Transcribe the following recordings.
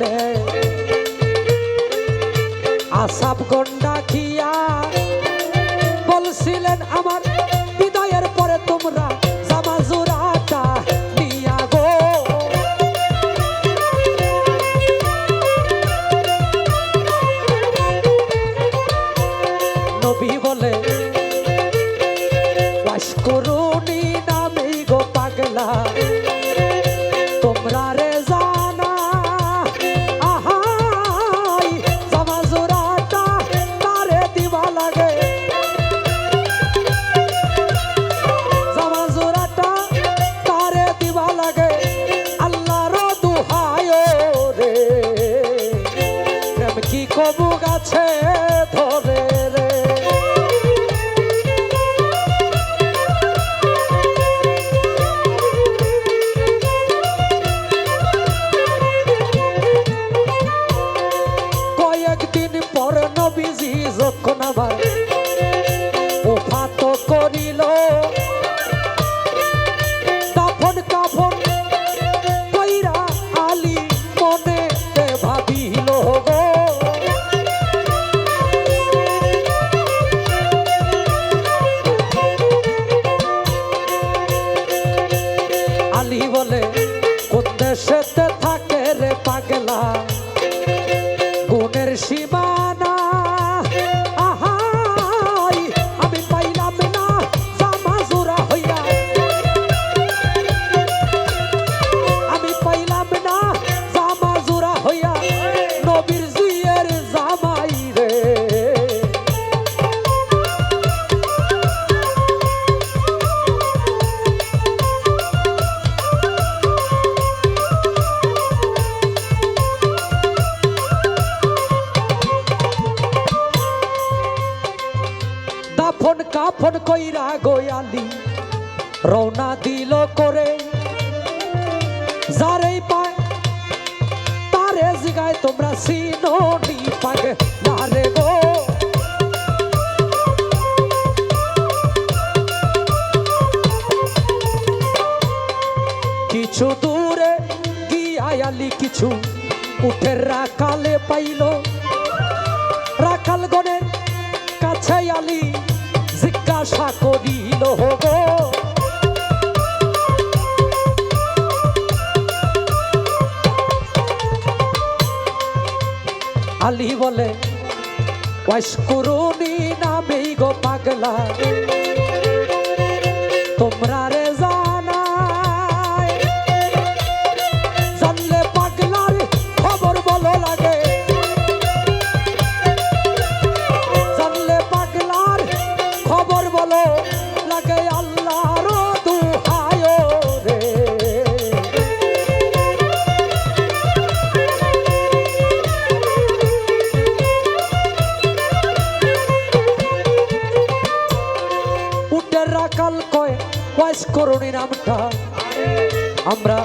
দেয়ালে আসাব গন্ডা বলছিলেন আমার হৃদয়ের পরে তোমরা জামা জোড়াটা নিয়া গো। নবী বলে নামে গো পাগলা। আলী বলে কোন কইরা গোয়ালি, রওনা দিল করে। যারেই পায়, তারে জিগায় তোমরা সিনোনি পাগে লারে গো। কিছু দূরে গিয়ায়ালি কিছু উঠে রাখালে পাইল। রাখাল গণের কাছে আলি জিজ্ঞাসা করিল গো। আলি বলে ওয়াইস করুনি নামেই গো পাগলা। তোমরা কয় ওয়াইস নামটা আমরা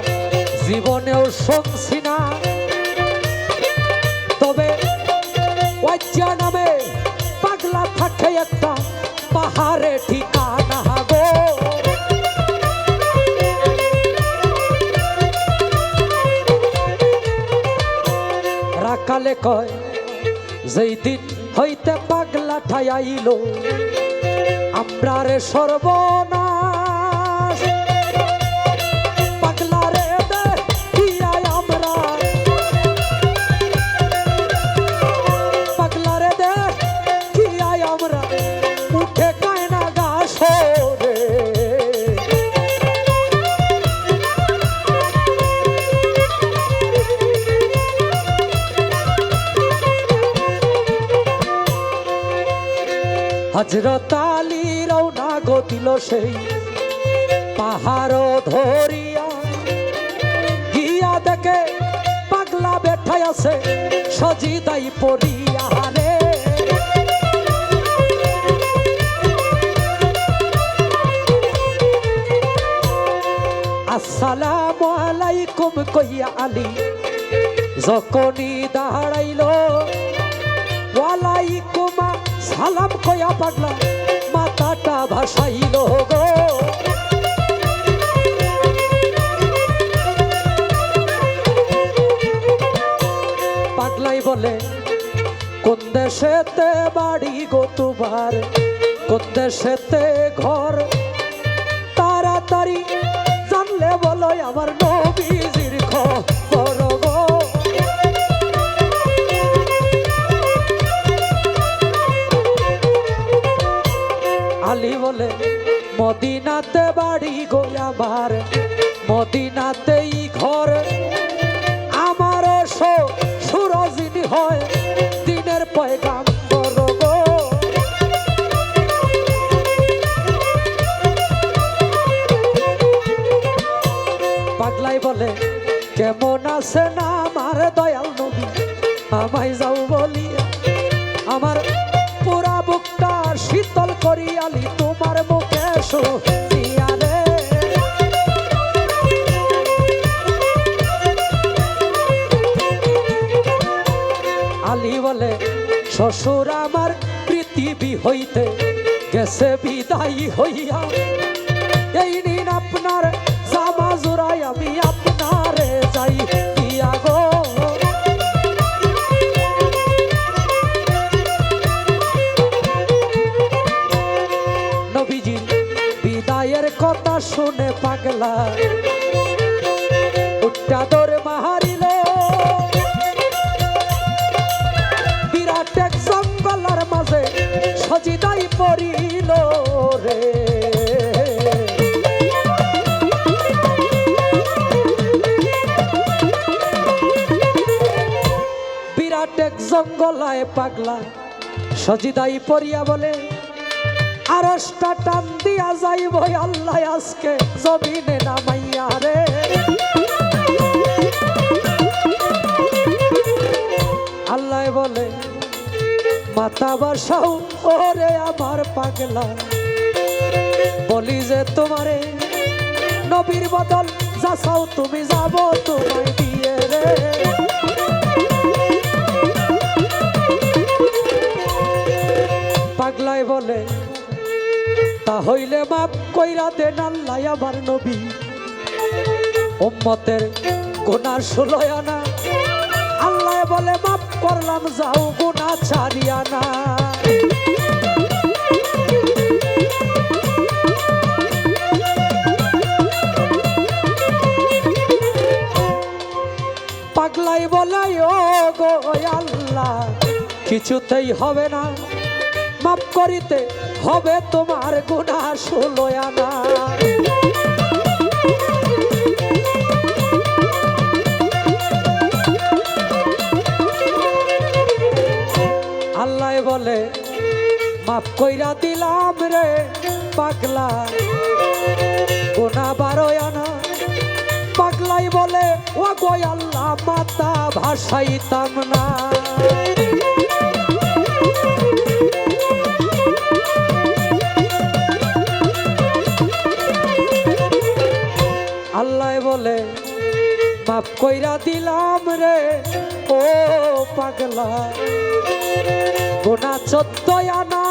জীবনেও শুনছি না। তবে নামে পাগলা থাকে একটা পাহাড়ে ঠিকানা গো। রাখালে কয়, যেই দিন হইতে পাগলা ঠাইয়াইল আমরা রে সর্বনাশ সেই পাহাড় ধরিয়া গিয়া দেখে পাগলা বেঠাই আছে, সজিদাই পড়িয়া রে আসসালামু আলাইকুম কইয়া আলী, যখনই দাঁড়াইল, ওয়ালাইকুম সালাম কয়া পাগলা, মাথাটা ভাসাইল। দেশেতে বাড়ি গো তোমার কোন ঘর। তাড়াতাড়ি জানলে বলো আমার নবীজির খবর গো। আলী বলে, মদিনাতে বাড়ি গো আমার, মদিনাতেই ঘর। আমারও সুরজিনী হয়, দিনের পয়গাম আমায় যাও বলিয়া, আমার পুরা বুকটা শীতল করিয়ালি তোমার মুখে রে আলী বলে, শ্বশুর আমার পৃথিবী হইতে গেছে, বিদায়ী হইয়া। এই নিন আপনার জামা জোড়াই আমি নবীজি বিদায়ের কথা শুনে পাগলা। উঠটা দৌড় মাহারিল বিরাট এক জঙ্গলার মাঝে সজিদাই পড়িল রে। বিরাট এক জঙ্গলায় পাগলা, সজিদাই পড়িয়া বলে আরসটা টান দিয়া যাইব আল্লাহ আজকে। জমিনে নামাইয়া রে। আল্লাহ বলে, মাতা বাসাও, ওরে আমার পাগলা। বলি যে তোমারে নবীর বদল, যা চাও তুমি যাব তোমায় দিয়ে রে। পাগলায় বলে তা হইলে মাপ কইরা দেন আল্লাহ আমার নবী। উম্মতের গুনার ষোলয় না আল্লাহ বলে, মাপ করলাম, যাও গুনা ছাড়িয়া না। পাগলাই বলাই ও গো, আল্লাহ, কিছুতেই হবে না। মাপ করিতে হবে তোমার গুণা ষোলয়া না আল্লাহ বলে, মাফ কইরা দিলাম রে পাগলা। গোনা বারোয় আনা পাগলাই বলে ও গো আল্লাহ, মাতা ভাসাইতাম না। আল্লাহ বলে, মাফ কইরা দিলাম রে, ও পাগলা। গোনা চোদ্দ আনা।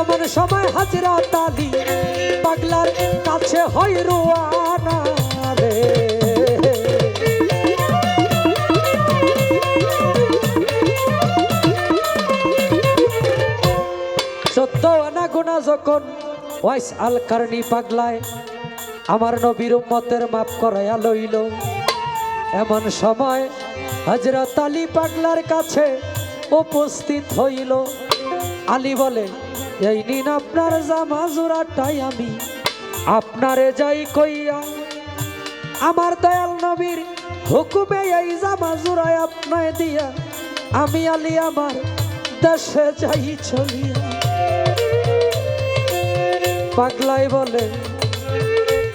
এমন সময় হাজরা তালি পাগলার কাছে হয় রোয়ানা রে। চোদ্দ আনা গোনা যখন ওয়াইস আল পাগলায়, আমার নবীর উম্মতের মাপ করাইয়া লইল। এমন সময় হজরত আলী পাগলার কাছে উপস্থিত হইল। আলী বলে, এই নিন আপনার জামা জোড়াটাই আমি, আপনারে যাই কইয়া, আমার দয়াল নবীর হুকুমে এই জামা জোড়ায় আপনায় দিয়া, আমি আলী আমার দেশে যাই চলিয়া। পাগলাই বলে,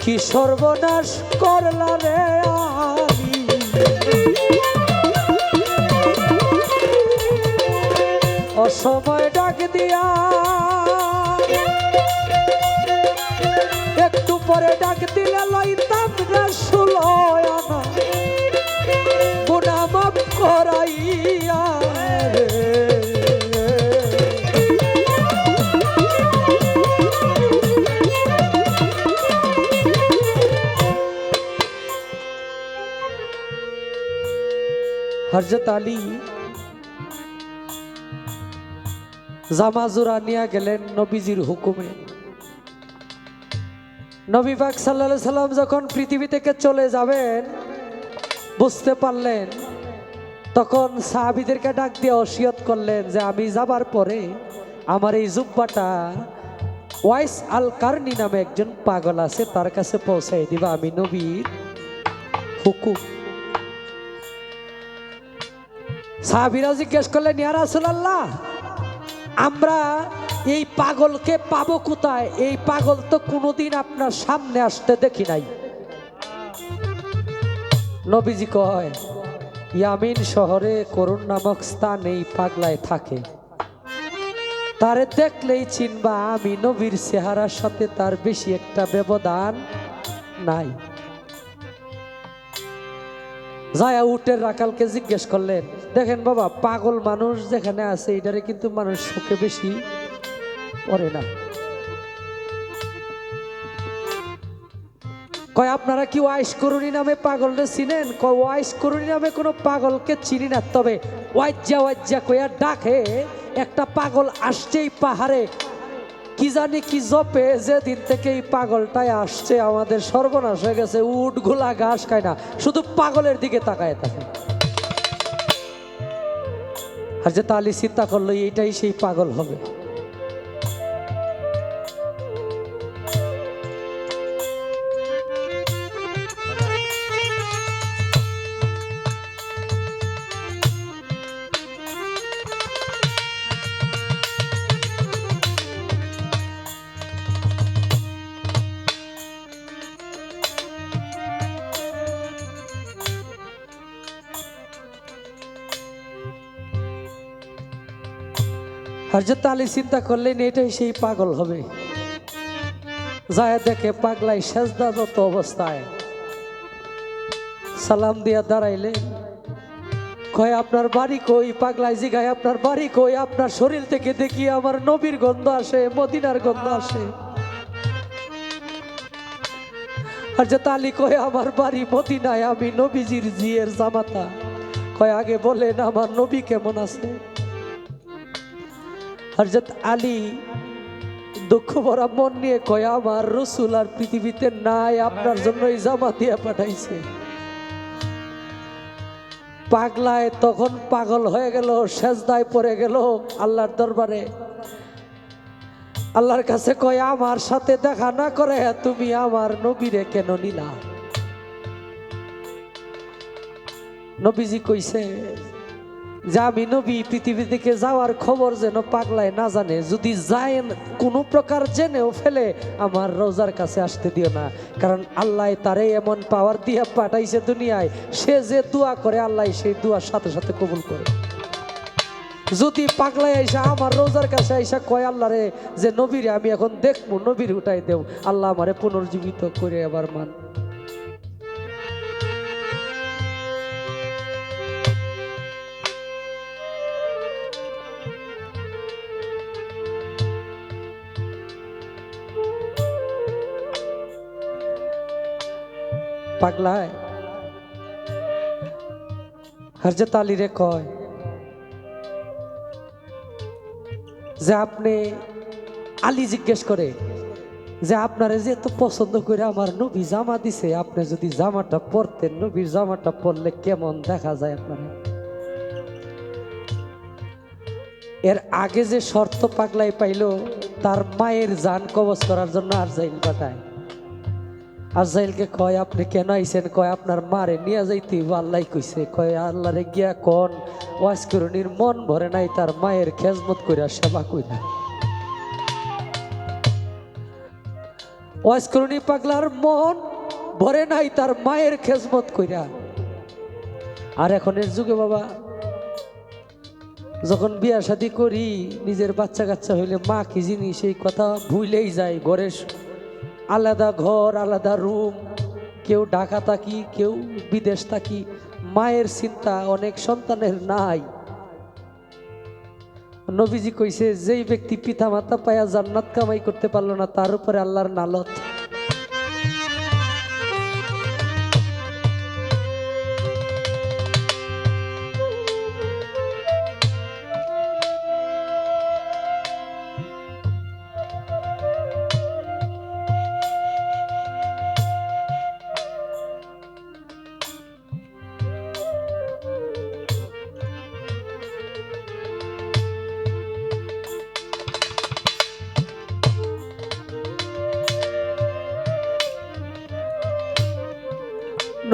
কি সর্বনাশ করলা রে অসময় ডাক দিয়া, একটু পরে ডাক দিলে লইতাম না ষোলয় হরজত আলী জামাজুরা নিয়ে গেলেন নবীজির হুকুমে। নবী পাক সাল্লাহ সাল্লাম যখন পৃথিবী থেকে চলে যাবেন, বুঝতে পারলেন, তখন সাহাবিদেরকে ডাক দিয়ে অসিয়ত করলেন যে আমি যাবার পরে আমার এই জুব্বাটা ওয়াইস আল কার্নি নামে একজন পাগল আছে, তার কাছে পৌঁছাই দিবা। আমি নবীর হুকুম। সাহাবিরা জিজ্ঞেস করলেন, ইয়া রাসূলুল্লাহ, আমরা এই পাগলকে পাবো কোথায়? এই পাগল তো কোনোদিন আপনার সামনে আসতে দেখি নাই। নবীজি কয়, ইয়ামিন শহরে করুণ নামক স্থান এই পাগলায় থাকে। তারে দেখলেই চিনবা আমি নবীর চেহারার সাথে তার বেশি একটা ব্যবধান নাই। যায়া উটের রাখালকে জিজ্ঞেস করলেন, দেখেন বাবা, পাগল মানুষ যেখানে আছে, এটারে কিন্তু মানুষ সুখে বেশি পড়ে না। কয়, আপনারা কি ওয়াইস করুণী নামে পাগলরে চিনেন? কয় ওয়াইস করুণী নামে কোনো পাগলকে চিনি না। তবে ওয়াজ্জা ওয়াজ্জা কয়া ডাকে, একটা পাগল আসছেই পাহাড়ে কি জানি কি জপে, যেদিন থেকে এই পাগলটাই আসছে, আমাদের সর্বনাশ হয়ে গেছে, উট গোলা ঘাস খায় না, শুধু পাগলের দিকে তাকায় থাকে। আর যে তালি চিন্তা করল, এইটাই সেই পাগল হবে। হরজত আলী চিন্তা করলেন, এটাই সেই পাগল হবে। যায় দেখে পাগলাই সেজদারত অবস্থায়। সালাম দিয়া দাঁড়াইলেন। কয়, আপনার বাড়ি কই? পাগলাই জিগায়, আপনার বাড়ি কই? আপনার শরীর থেকে দেখি আমার নবীর গন্ধ আসে, মদিনার গন্ধ আসে। হরজত আলী কয়, আমার বাড়ি মদিনায়, আমি নবীজির জিয়ের জামাতা। কয়, আগে বলেন, আমার নবী কেমন আছে? হরজত আলী, দুঃখ ভরা মন নিয়ে কয়, আমার রসুল আর পৃথিবীতে নাই, আপনার জন্য জামা দিয়ে পাঠাইছে। পাগলায় তখন পাগল হয়ে গেল, সেজদায় পড়ে গেল আল্লাহর দরবারে। আল্লাহর কাছে কয়, আমার সাথে দেখা না করে, তুমি আমার নবীরে কেন নিলা? নবীজি কইছে যে আমি নবী পৃথিবী থেকে যাওয়ার খবর যেন পাগলায় না জানে, যদি যায় কোনো প্রকার জেনেও ফেলে, আমার রোজার কাছে আসতে দিও না। কারণ আল্লাহ তারে এমন পাওয়ার দিয়ে পাঠাইছে দুনিয়ায়, সে যে দোয়া করে, আল্লাহ সেই দোয়ার সাথে সাথে কবুল করে। যদি পাগলায় আইসা, আমার রোজার কাছে আইসা কয়, আল্লাহ রে, যে নবীরে আমি এখন দেখব, নবীর উঠাই দেব আল্লাহ আমারে পুনর্জীবিত করে আবার মান। পাগলায় হরজত আলী রে কয় যে আপনি আলী জিজ্ঞেস করে যে আপনারে যে এত পছন্দ করে আমার নবী জামা দিছে, আপনি যদি জামাটা পরতেন, নবীর জামাটা পরলে কেমন দেখা যায় আপনারা? এর আগে যে শর্ত পাগলাই পাইলো, তার মায়ের জান কবচ করার জন্য আর যাইল পাঠায় আজাইলকে কয়, আপনি কেন আইছেন? কয়, আপনার মারে নিয়ে যাইতে আল্লাহ কইছে। কয়, আল্লাহরে গিয়া কন, ওয়াজ করুনির মন ভরে নাই, তার মায়ের খেজমত কইরা সেবা কইরা। ওয়াজ করুনি পাগলার মন ভরে নাই, তার মায়ের খেজমত কইরা। আর এখনের যুগে বাবা, যখন বিয়া শাদি করি, নিজের বাচ্চা কাচ্চা হইলে মা কি জিনিস, এই কথা ভুলেই যায়, ঘরের আলাদা ঘর, আলাদা রুম, কেউ ঢাকা থাকি কেউ বিদেশ থাকি মায়ের চিন্তা, অনেক সন্তানের নাই। নবীজি কইছে, যেই ব্যক্তি পিতা মাতা পায়া জান্নাত কামাই করতে পারল না, তার উপরে আল্লাহর নালত।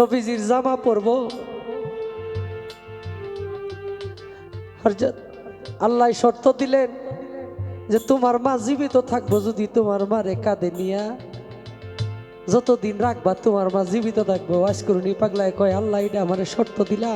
নবীজির জামা পরব। আল্লাহ শর্ত দিলেন যে তোমার মা জীবিত থাকব যদি তোমার মারে কাঁদে নিয়া যতদিন রাখবা তোমার মা জীবিত থাকব। করুনি পাগলায় কয়, আল্লাহ এটা আমার শর্ত দিলা।